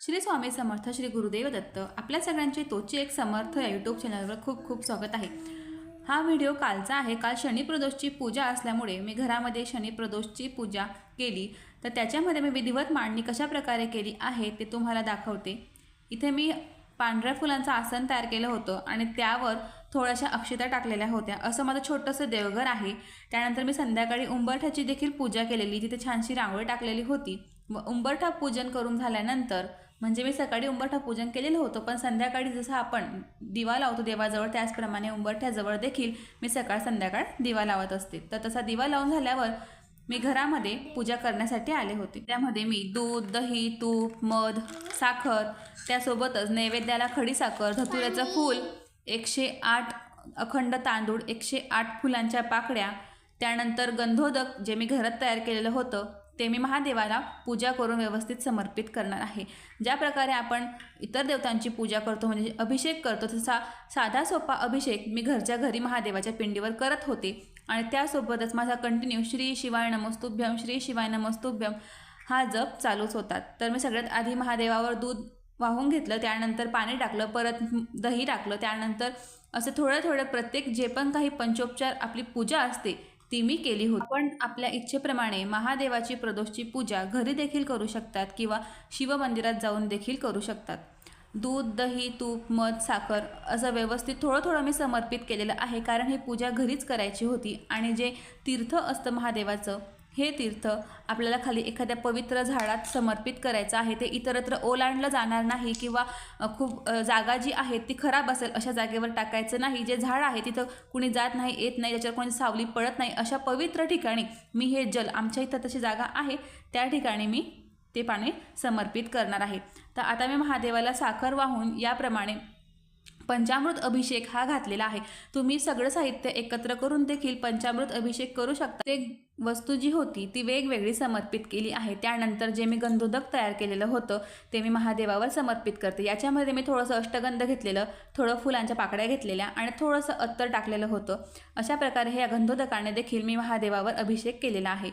श्री स्वामी समर्थ श्री गुरुदेव दत्त आपल्या सगळ्यांचे तोची एक समर्थ या यूट्यूब चॅनलवर खूप खूप स्वागत आहे. हा व्हिडिओ कालचा आहे. काल शनिप्रदोषची पूजा असल्यामुळे मी घरामध्ये शनिप्रदोषची पूजा केली. तर त्याच्यामध्ये मी विधिवत मांडणी कशा प्रकारे केली आहे ते तुम्हाला दाखवते. इथे मी पांढऱ्या फुलांचं आसन तयार केलं होतं आणि त्यावर थोड्याशा अक्षता टाकलेल्या होत्या. असं माझं छोटंसं देवघर आहे. त्यानंतर मी संध्याकाळी उंबरठ्याची देखील पूजा केलेली. तिथे छानशी रांगोळी टाकलेली होती. उंबरठा पूजन करून झाल्यानंतर म्हणजे मी सकाळी उंबरठा पूजन केलेलं होतं पण संध्याकाळी जसं आपण दिवा लावतो देवाजवळ त्याचप्रमाणे उंबरठ्याजवळ देखील मी सकाळ संध्याकाळ दिवा लावत असते. तर तसा दिवा लावून झाल्यावर मी घरामध्ये पूजा करण्यासाठी आले होते. त्यामध्ये मी दूध दही तूप मध साखर त्यासोबतच नैवेद्याला खडीसाखर धतुऱ्याचं फूल एकशे आठ अखंड तांदूळ एकशे आठ फुलांच्या पाकळ्या त्यानंतर गंधोदक जे मी घरात तयार केलेलं होतं ते मी महादेवाला पूजा करून व्यवस्थित समर्पित करणार आहे. ज्या प्रकारे आपण इतर देवतांची पूजा करतो म्हणजे अभिषेक करतो तसा साधा सोपा अभिषेक मी घरच्या घरी महादेवाच्या पिंडीवर करत होते. आणि त्यासोबतच माझा कंटिन्यू श्री शिवाय नमस्तुभ्यम श्री शिवाय नमस्तुभ्यम हा जप चालूच होता. तर मी सगळ्यात आधी महादेवावर दूध वाहून घेतलं त्यानंतर पाणी टाकलं परत दही टाकलं त्यानंतर असं थोडं थोडं प्रत्येक जे पण काही पंचोपचार आपली पूजा असते ती मी केली होती. पण आपल्या इच्छेप्रमाणे महादेवाची प्रदोषची पूजा घरी देखील करू शकतात किंवा शिवमंदिरात जाऊन देखील करू शकतात. दूध दही तूप मध साखर असं व्यवस्थित थोडं थोडं मी समर्पित केलेलं आहे. कारण ही पूजा घरीच करायची होती आणि जे तीर्थ असतं महादेवाचं हे तीर्थ आपल्याला खाली एखाद्या पवित्र झाडात समर्पित करायचं आहे. ते इतरत्र ओलांडलं जाणार नाही किंवा खूप जागा जी आहे ती खराब असेल अशा जागेवर टाकायचं नाही. जे झाड आहे तिथं कुणी जात नाही येत नाही त्याच्यावर कोणी सावली पडत नाही अशा पवित्र ठिकाणी मी हे जल आमच्या इथं तशी जागा आहे. त्या ठिकाणी मी ते पाणी समर्पित करणार आहे. तर आता मी महादेवाला साखर वाहून याप्रमाणे पंचामृत अभिषेक हा घातलेला आहे. तुम्ही सगळं साहित्य एकत्र करून देखील पंचामृत अभिषेक करू शकता. ते वस्तू जी होती ती वेगवेगळी समर्पित केली आहे. त्यानंतर जे मी गंधोदक तयार केलेलं होतं ते मी महादेवावर समर्पित करते. याच्यामध्ये मी थोडंसं अष्टगंध घेतलेलं थोडं फुलांच्या पाकड्या घेतलेल्या आणि थोडंसं अत्तर टाकलेलं होतं. अशा प्रकारे ह्या या गंधोदकाने देखील मी महादेवावर अभिषेक केलेला आहे.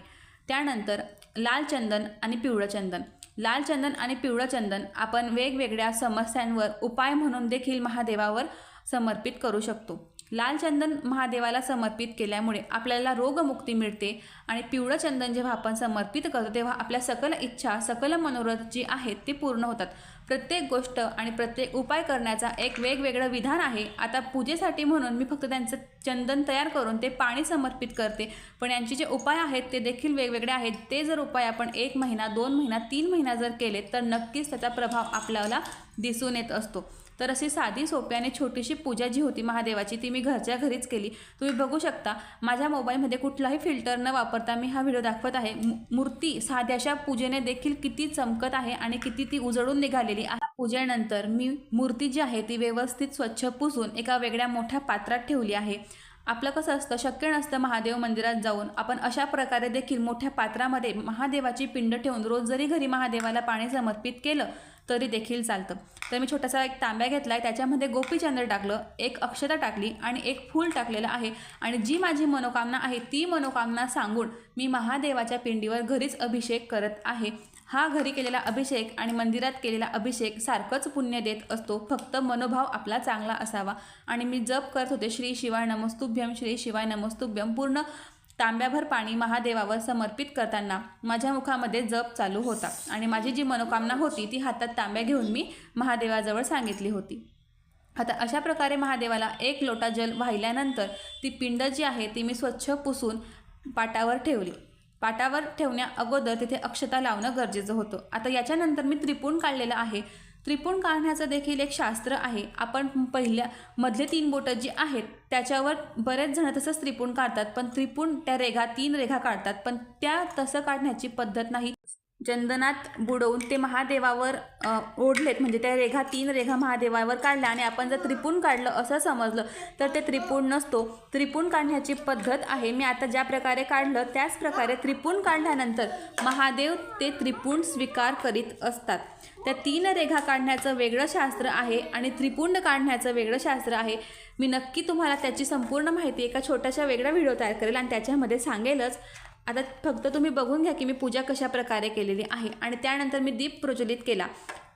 त्यानंतर लाल चंदन आणि पिवळं चंदन. लाल चंदन आणि पिवळं चंदन आपण वेगवेगळ्या समस्यांवर उपाय म्हणून देखील महादेवावर समर्पित करू शकतो. लाल चंदन महादेवाला समर्पित केल्यामुळे आपल्याला रोगमुक्ती मिळते आणि पिवळं चंदन जेव्हा आपण समर्पित करतो तेव्हा आपल्या सकल इच्छा सकल मनोरथ जी आहेत ती पूर्ण होतात. प्रत्येक गोष्ट आणि प्रत्येक उपाय करण्याचा एक वेगवेगळं विधान आहे. आता पूजेसाठी म्हणून मी फक्त त्यांचं चंदन तयार करून ते पाणी समर्पित करते. पण यांचे जे उपाय आहेत ते देखील वेगवेगळे आहेत. ते जर उपाय आपण एक महिना दोन महिना तीन महिना जर केले तर नक्कीच त्याचा प्रभाव आपल्याला दिसून येत असतो. तर अशी साधी सोपी आणि छोटीशी पूजा जी होती महादेवाची ती मी घरच्या घरीच केली. तुम्ही बघू शकता माझ्या मोबाईलमध्ये कुठलाही फिल्टर न वापरता मी हा व्हिडिओ दाखवत आहे. मूर्ती साध्याशा पूजेने देखील किती चमकत आहे आणि किती ती उजळून निघालेली. आहे पूजेनंतर मी मूर्ती जी आहे ती व्यवस्थित स्वच्छ पुसून एका वेगळ्या मोठ्या पात्रात ठेवली आहे. आपलं कसं असतं शक्य नसतं महादेव मंदिरात जाऊन. आपण अशा प्रकारे देखील मोठ्या पात्रामध्ये महादेवाची पिंड ठेवून रोज जरी घरी महादेवाला पाणी समर्पित केलं तरी देखील चालतं. तर मी छोटासा एक तांब्या घेतला आहे त्याच्यामध्ये गोपीचंद्र टाकलं एक अक्षता टाकली आणि एक फूल टाकलेलं आहे. आणि जी माझी मनोकामना आहे ती मनोकामना सांगून मी महादेवाच्या पिंडीवर घरीच अभिषेक करत आहे. हा घरी केलेला अभिषेक आणि मंदिरात केलेला अभिषेक सारखंच पुण्य देत असतो. फक्त मनोभाव आपला चांगला असावा. आणि मी जप करत होते. श्री शिवाय नमस्तुभ्यम श्री शिवाय नमस्तुभ्यम. पूर्ण तांब्याभर पाणी महादेवावर समर्पित करताना माझ्या मुखामध्ये जप चालू होता आणि माझी जी मनोकामना होती ती हातात तांब्या घेऊन मी महादेवाजवळ सांगितली होती. आता अशा प्रकारे महादेवाला एक लोटा जल वाहिल्यानंतर ती पिंड जी आहे ती मी स्वच्छ पुसून पाटावर ठेवली. पाटावर ठेवण्या अगोदर तिथे अक्षता लावणं गरजेचं होतं. आता याच्यानंतर मी त्रिपूण काढलेलं आहे. त्रिपुण काढण्याचं देखील एक शास्त्र आहे. आपण पहिल्या मधले तीन बोटं जी आहेत त्याच्यावर बरेच जण तसंच त्रिपुण काढतात पण त्रिपुण त्या रेघा तीन रेघा काढतात पण त्या तसं काढण्याची पद्धत नाही. चंदनात बुडवून ते महादेवावर ओढलेत. म्हणजे त्या रेघा तीन रेघा महादेवावर काढल्या आणि आपण जर त्रिपुण काढलं असं समजलं तर ते त्रिपुण नसतो. त्रिपुण काढण्याची पद्धत आहे. मी आता ज्या प्रकारे काढलं त्याच प्रकारे त्रिपुण काढल्यानंतर महादेव ते त्रिपुण स्वीकार करीत असतात. त्या तीन रेघा काढण्याचं वेगळं शास्त्र आहे आणि त्रिपुंड काढण्याचं वेगळं शास्त्र आहे. मी नक्की तुम्हाला त्याची संपूर्ण माहिती एका छोट्याशा वेगळ्या व्हिडिओ तयार करेल आणि त्याच्यामध्ये सांगेलच. आता फक्त तुम्ही बघून घ्या की मी पूजा कशा प्रकारे केलेली आहे. आणि त्यानंतर मी दीप प्रज्वलित केला.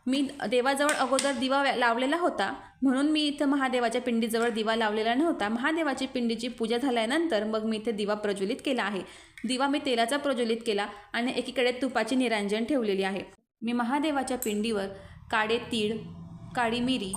मी देवाजवळ अगोदर दिवा लावलेला होता. म्हणून मी इथं महादेवाच्या पिंडीजवळ दिवा लावलेला नव्हता. महादेवाची पिंडीची पूजा झाल्यानंतर मग मी इथे दिवा प्रज्वलित केला आहे. दिवा मी तेलाचा प्रज्वलित केला आणि एकीकडे तुपाची निरांजन ठेवलेली आहे. मी महादेवाच्या पिंडीवर काळे तीळ काळी मिरी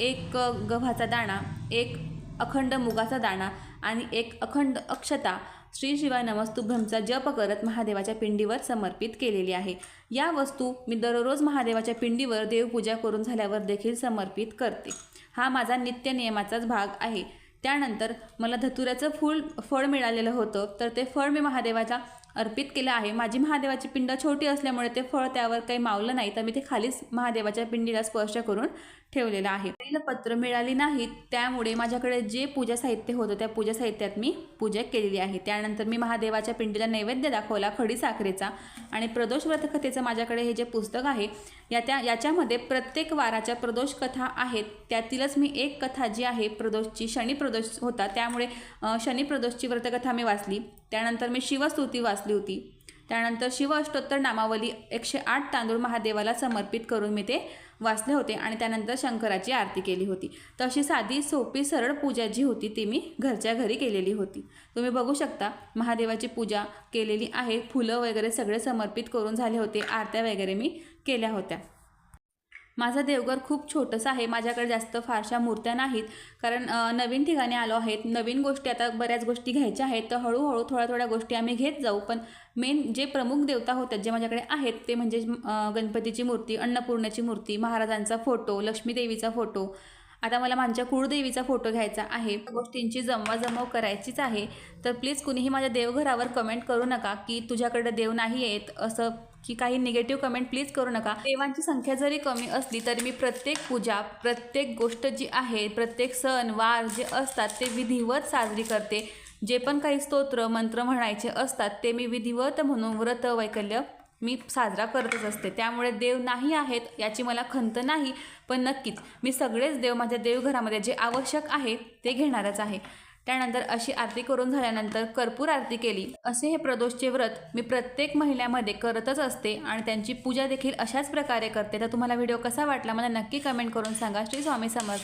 एक गव्हाचा दाणा एक अखंड मुगाचा दाणा आणि एक अखंड अक्षता श्री शिवाय नमस्तुभ्यमचा जप करत महादेवाच्या पिंडीवर समर्पित केलेली आहे. या वस्तू मी दररोज महादेवाच्या पिंडीवर देवपूजा करून झाल्यावर देखील समर्पित करते. हा माझा नित्य नियमाचाच भाग आहे. त्यानंतर मला धतुऱ्याचं फूल फळ मिळालेलं होतं तर ते फळ मी महादेवाच्या अर्पित केलं आहे. माझी महादेवाची पिंड छोटी असल्यामुळे ते फळ त्यावर काही मावलं नाही तर मी ते खालीच महादेवाच्या पिंडीला स्पर्श करून ठेवलेलं आहे. पत्र मिळाली नाहीत त्यामुळे माझ्याकडे जे पूजा साहित्य होतं त्या पूजा साहित्यात मी पूजा केलेली आहे. त्यानंतर मी महादेवाच्या पिंडीला नैवेद्य दाखवला खडी साखरेचा आणि प्रदोष व्रतकथेचं माझ्याकडे हे जे पुस्तक आहे या त्या याच्यामध्ये प्रत्येक वाराच्या प्रदोष कथा आहेत. त्यातीलच मी एक कथा जी आहे प्रदोषची शनी प्रदोष होता. त्यामुळे अ, शनी प्रदोषची व्रतकथा मी वाचली. त्यानंतर मी शिवस्तुती वाचली होती. त्यानंतर शिव अष्टोत्तर नामावली एकशे आठ तांदूळ महादेवाला समर्पित करून मी ते वाचले होते आणि त्यानंतर शंकराची आरती केली होती. तशी साधी सोपी सरळ पूजा जी होती ती मी घरच्या घरी केलेली होती. तुम्ही बघू शकता महादेवाची पूजा केलेली आहे. फुलं वगैरे सगळे समर्पित करून झाले होते. आरत्या वगैरे मी केल्या होत्या. माझं देवघर खूप छोटंसं आहे. माझ्याकडे जास्त फारशा मूर्त्या नाहीत. कारण नवीन ठिकाणी आलो आहेत. नवीन गोष्टी आता बऱ्याच गोष्टी घ्यायच्या आहेत. तर हळूहळू थोड्या थोड्या गोष्टी आम्ही घेत जाऊ. पण मेन जे प्रमुख देवता होतात जे माझ्याकडे आहेत ते म्हणजे गणपतीची मूर्ती अन्नपूर्णाची मूर्ती महाराजांचा फोटो लक्ष्मी देवीचा फोटो. आता मला माझ्या कुळदेवीचा फोटो घ्यायचा आहे. गोष्टींची जमवाजमव करायचीच आहे. तर प्लीज कुणीही माझ्या देवघरावर कमेंट करू नका की तुझ्याकडे देव नाही आहेत असं की काही निगेटिव्ह कमेंट प्लीज करू नका. देवांची संख्या जरी कमी असली तरी मी प्रत्येक पूजा प्रत्येक गोष्ट जी आहे प्रत्येक सण वार जे असतात ते विधिवत साजरी करते. जे पण काही स्तोत्र मंत्र म्हणायचे असतात ते मी विधिवत म्हणून व्रत वैकल्य मी साजरा करतच असते. त्यामुळे देव नाही आहेत याची मला खंत नाही पण नक्कीच मी सगळेच देव माझ्या देवघरामध्ये जे आवश्यक आहे ते घेणारच आहे. त्यानंतर अशी आरती करून झाल्यानंतर कर्पूर आरती केली. असे हे प्रदोषचे व्रत मी प्रत्येक महिन्यामध्ये करतच असते आणि त्यांची पूजा देखील अशाच प्रकारे करते. तर तुम्हाला व्हिडिओ कसा वाटला मला नक्की कमेंट करून सांगा. श्री स्वामी समर्थ.